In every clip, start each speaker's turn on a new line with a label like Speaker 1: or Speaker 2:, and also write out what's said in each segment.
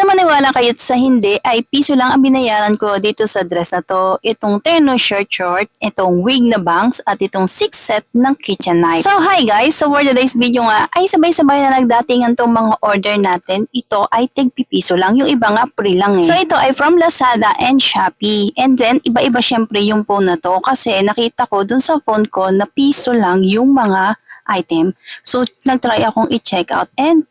Speaker 1: Sa maniwala kayo't sa hindi ay piso lang ang binayaran ko dito sa dress na to. Itong terno shirt short, itong wig na bangs at itong six set ng kitchen knife. So hi guys, so for today's video nga ay sabay-sabay na nagdatingan tong mga order natin. Ito ay tigpipiso lang, yung iba nga free lang eh. So ito ay from Lazada and Shopee. And then iba-iba syempre yung phone na to kasi nakita ko dun sa phone ko na piso lang yung mga item. So nagtry akong i-check out and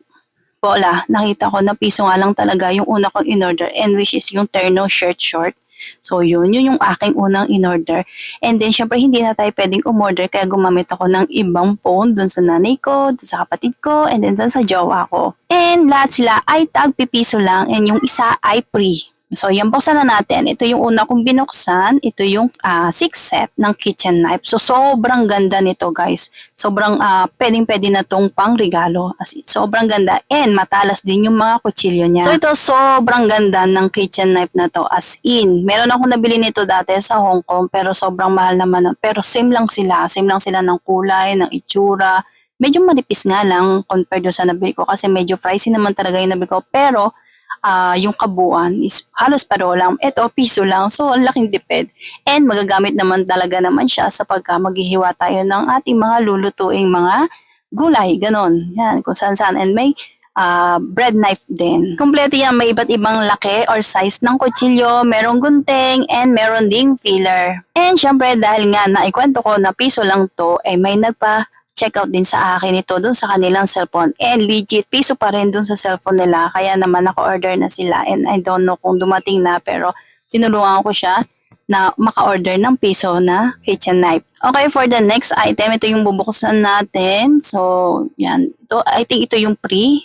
Speaker 1: Bola, nakita ko na piso nga lang talaga yung una kong in-order and which is yung terno shirt short. So yun, yun yung aking unang in-order. And then syempre hindi na tayo pwedeng umorder kaya gumamit ako ng ibang phone dun sa nanay ko, dun sa kapatid ko, and then dun sa jowa ko. And lahat sila ay tag pipiso lang and yung isa ay free. So, yan buksan na natin. Ito yung una kong binuksan. Ito yung ah, six set ng kitchen knife. So, sobrang ganda nito, guys. Sobrang uh, pwedeng-pwede na tong pang regalo. As in, sobrang ganda. And matalas din yung mga kutsilyo niya. So, ito sobrang ganda ng kitchen knife na to. As in, meron ako nabili nito dati sa Hong Kong. Pero sobrang mahal naman. Pero same lang sila. Same lang sila ng kulay, ng itsura. Medyo manipis nga lang compared sa nabili ko. Kasi medyo pricey naman talaga yung nabili ko. Pero, ah yung kabuuan is halos pareho lang. Ito, piso lang. So, ang laking tipid. And magagamit naman talaga naman siya sa pagka maghihiwa tayo ng ating mga lulutuing mga gulay. Ganon. Yan, kung saan saan. And may ah, bread knife din. Kompleto yan, may iba't ibang laki or size ng kutsilyo, merong gunting, and meron ding filler. And syempre, dahil nga naikwento ko na piso lang to, ay may nagpa check out din sa akin ito dun sa kanilang cellphone. And legit, piso pa rin dun sa cellphone nila. Kaya naman naka-order na sila. And I don't know kung dumating na pero tinulungan ko siya na maka-order ng piso na kitchen knife. Okay, for the next item, ito yung bubuksan natin. So, yan. Ito, I think ito yung pre.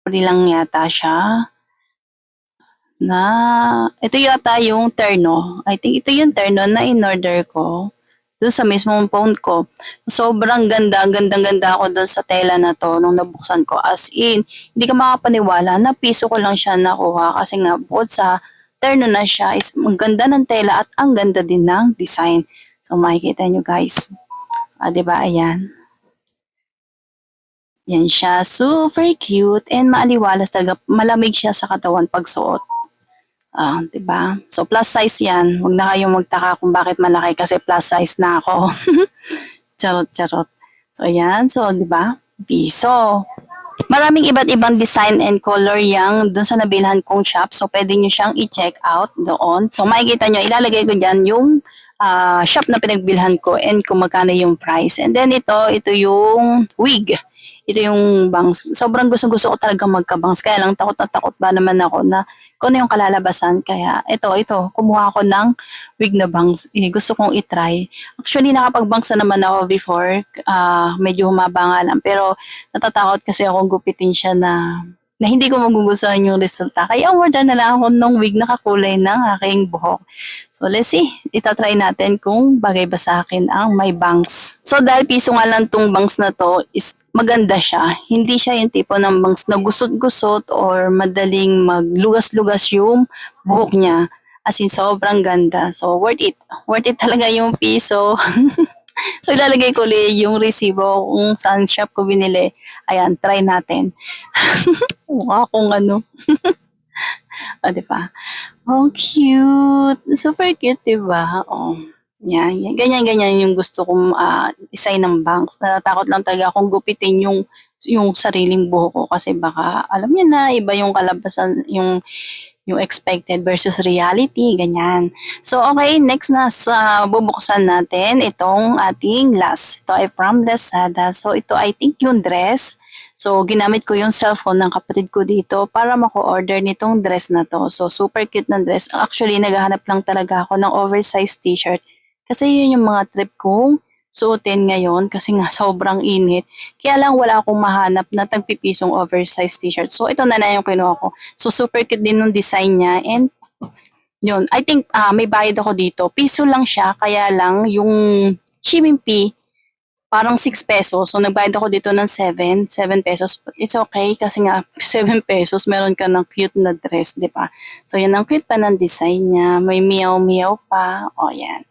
Speaker 1: Pre lang yata siya. Na, ito yata yung terno. I think ito yung terno na in-order ko doon sa mismong phone ko. Sobrang ganda, gandang ganda ako doon sa tela na to nung nabuksan ko. As in, hindi ka makapaniwala na piso ko lang siya nakuha kasi nga bukod sa terno na siya is ang ganda ng tela at ang ganda din ng design. So makikita nyo guys. Ah, ba? Ayan. Yan siya. Super cute and maaliwalas talaga. Malamig siya sa katawan pag suot. Ah, 'di ba? So plus size 'yan. Huwag na kayong magtaka kung bakit malaki kasi plus size na ako. charot, charot. So ayan, so 'di ba? Piso. Maraming iba't ibang design and color yang doon sa nabilhan kong shop. So pwede niyo siyang i-check out doon. So makikita niyo, ilalagay ko diyan yung ah, shop na pinagbilhan ko and kung magkano yung price. And then ito, ito yung wig. Ito yung bangs. Sobrang gusto-gusto ko talaga magka-bangs. Kaya lang takot na takot ba naman ako na kung ano yung kalalabasan. Kaya ito, ito, kumuha ako ng wig na bangs. Eh, gusto kong itry. Actually, nakapag-bangs na naman ako before. Ah, medyo humaba nga lang. Pero natatakot kasi akong gupitin siya na na hindi ko magugustuhan yung resulta. Kaya order na lang ako ng wig na kakulay ng aking buhok. So let's see, itatry natin kung bagay ba sa akin ang may bangs. So dahil piso nga lang tong bangs na to, is maganda siya. Hindi siya yung tipo ng bangs na gusot-gusot or madaling maglugas-lugas yung buhok niya. As in, sobrang ganda. So, worth it. Worth it talaga yung piso. so, ilalagay ko ulit yung resibo kung saan shop ko binili. Ayan, try natin. Mukha akong ano. o, di ba? Oh, cute. Super cute, di ba? Oh. Yan, yan. Ganyan-ganyan yung gusto kong uh, isay ng banks. Natatakot lang talaga akong gupitin yung yung sariling buhok ko kasi baka alam niyo na iba yung kalabasan yung yung expected versus reality, ganyan. So, okay, next na sa bubuksan natin itong ating last. Ito ay from Lazada. So, ito I think yung dress. So, ginamit ko yung cellphone ng kapatid ko dito para mako-order nitong dress na to. So, super cute na dress. Actually, naghahanap lang talaga ako ng oversized t-shirt. Kasi yun yung mga trip kong suotin ngayon kasi nga sobrang init. Kaya lang wala akong mahanap na tagpipisong oversized t-shirt. So ito na na yung kinuha ko. So super cute din ng design niya and yun. I think uh, may bayad ako dito. Piso lang siya kaya lang yung Shimimpi parang 6 pesos. So nagbayad ako dito ng 7, 7 pesos. But it's okay kasi nga 7 pesos meron ka ng cute na dress, 'di ba? So yan ang cute pa ng design niya. May meow meow pa. O yan.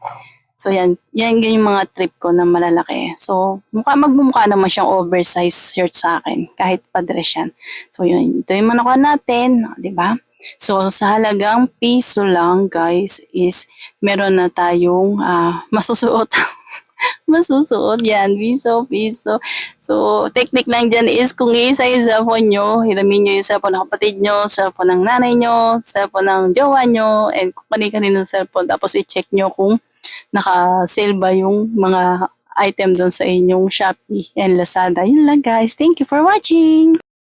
Speaker 1: So yan, yan yung mga trip ko na malalaki. So mukha magmumukha naman siyang oversized shirt sa akin kahit pa-dress yan. So yun, ito yung manakuha natin, 'di ba? So sa halagang piso lang guys is meron na tayong ah, masusuot. masusuot yan, piso, piso. So, technique lang dyan is kung isa yung cellphone nyo, hiramin nyo yung cellphone ng kapatid nyo, cellphone ng nanay nyo, cellphone ng jowa nyo, and kung kanina cellphone. Tapos i-check nyo kung naka-sale ba yung mga item doon sa inyong Shopee and Lazada. Yun lang guys. Thank you for watching!